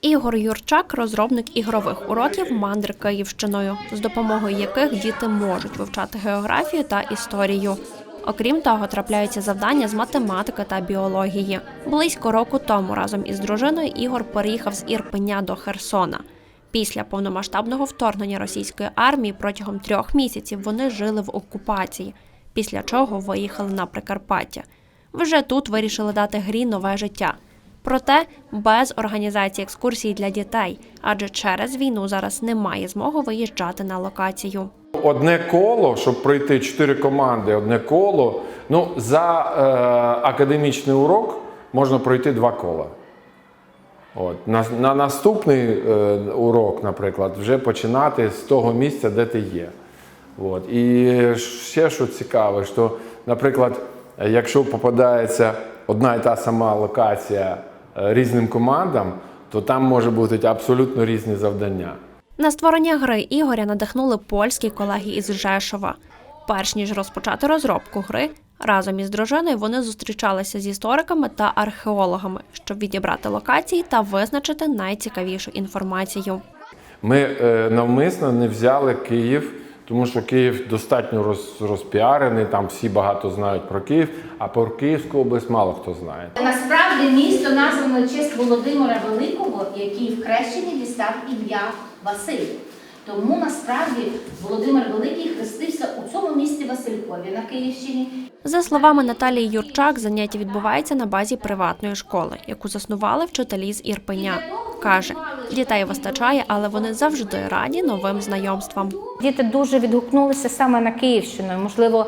Ігор Юрчак розробник ігрових уроків мандри Київщиною, з допомогою яких діти можуть вивчати географію та історію. Окрім того, трапляються завдання з математики та біології. Близько року тому разом із дружиною Ігор переїхав з Ірпеня до Херсона. Після повномасштабного вторгнення російської армії протягом трьох місяців вони жили в окупації, після чого виїхали на Прикарпаття. Вже тут вирішили дати грі нове життя. Проте без організації екскурсій для дітей, адже через війну зараз немає змоги виїжджати на локацію. Одне коло, щоб пройти чотири команди, одне коло. Ну, за е, академічний урок можна пройти два кола. От. На, на наступний е, урок, наприклад, вже починати з того місця, де ти є. От. І ще що цікаве, що, наприклад, якщо попадається одна і та сама локація е, різним командам, то там може бути абсолютно різні завдання. На створення гри Ігоря надихнули польські колеги із Жешова. Перш ніж розпочати розробку гри, разом із дружиною вони зустрічалися з істориками та археологами, щоб відібрати локації та визначити найцікавішу інформацію. Ми е, навмисно не взяли Київ, тому що Київ достатньо роз, розпіарений, там всі багато знають про Київ, а про Київську область мало хто знає. Насправді місто названо честь Володимира Великого, який в хрещенні дістав ім'я Василь. Тому насправді Володимир Великий хрестився у цьому місті Василькові на Київщині. За словами Наталії Юрчак, заняття відбувається на базі приватної школи, яку заснували вчителі з Ірпеня. Каже, дітей вистачає, але вони завжди раді новим знайомствам. Діти дуже відгукнулися саме на Київщину. Можливо,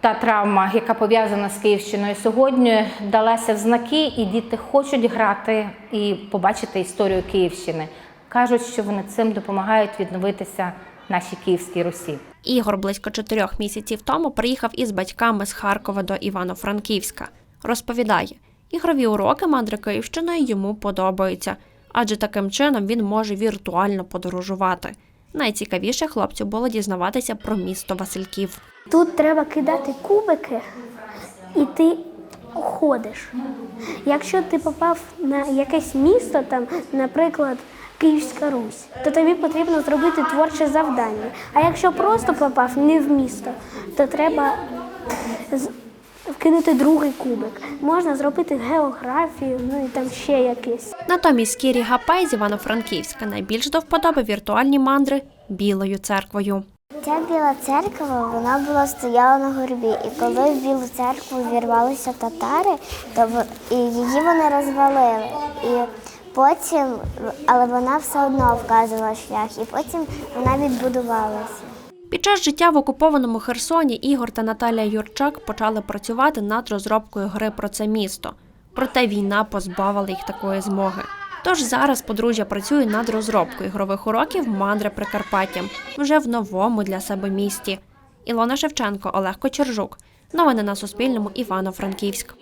та травма, яка пов'язана з Київщиною сьогодні, далася в знаки, і діти хочуть грати і побачити історію Київщини. Кажуть, що вони цим допомагають відновитися нашій Київській Русі. Ігор близько чотирьох місяців тому приїхав із батьками з Харкова до Івано-Франківська. Розповідає, ігрові уроки мандри Київщиною йому подобаються, адже таким чином він може віртуально подорожувати. Найцікавіше хлопцю було дізнаватися про місто Васильків. Тут треба кидати кубики, і ти ходиш. Якщо ти попав на якесь місто, там, наприклад, Київська Русь, то тобі потрібно зробити творче завдання. А якщо просто попав не в місто, то треба вкинути другий кубик. Можна зробити географію, ну і там ще якесь. Натомість Кірі Гапай з Івано-Франківська найбільш до вподоби віртуальні мандри білою церквою. Ця біла церква вона була стояла на горбі, і коли в білу церкву вірвалися татари, то її вони розвалили. І потім, але вона все одно вказувала шлях, і потім вона відбудувалася. Під час життя в окупованому Херсоні Ігор та Наталія Юрчак почали працювати над розробкою гри про це місто. Проте війна позбавила їх такої змоги. Тож зараз подружжя працює над розробкою ігрових уроків мандри Прикарпаттям вже в новому для себе місті. Ілона Шевченко, Олег Кочержук. Новини на Суспільному. Івано-Франківськ.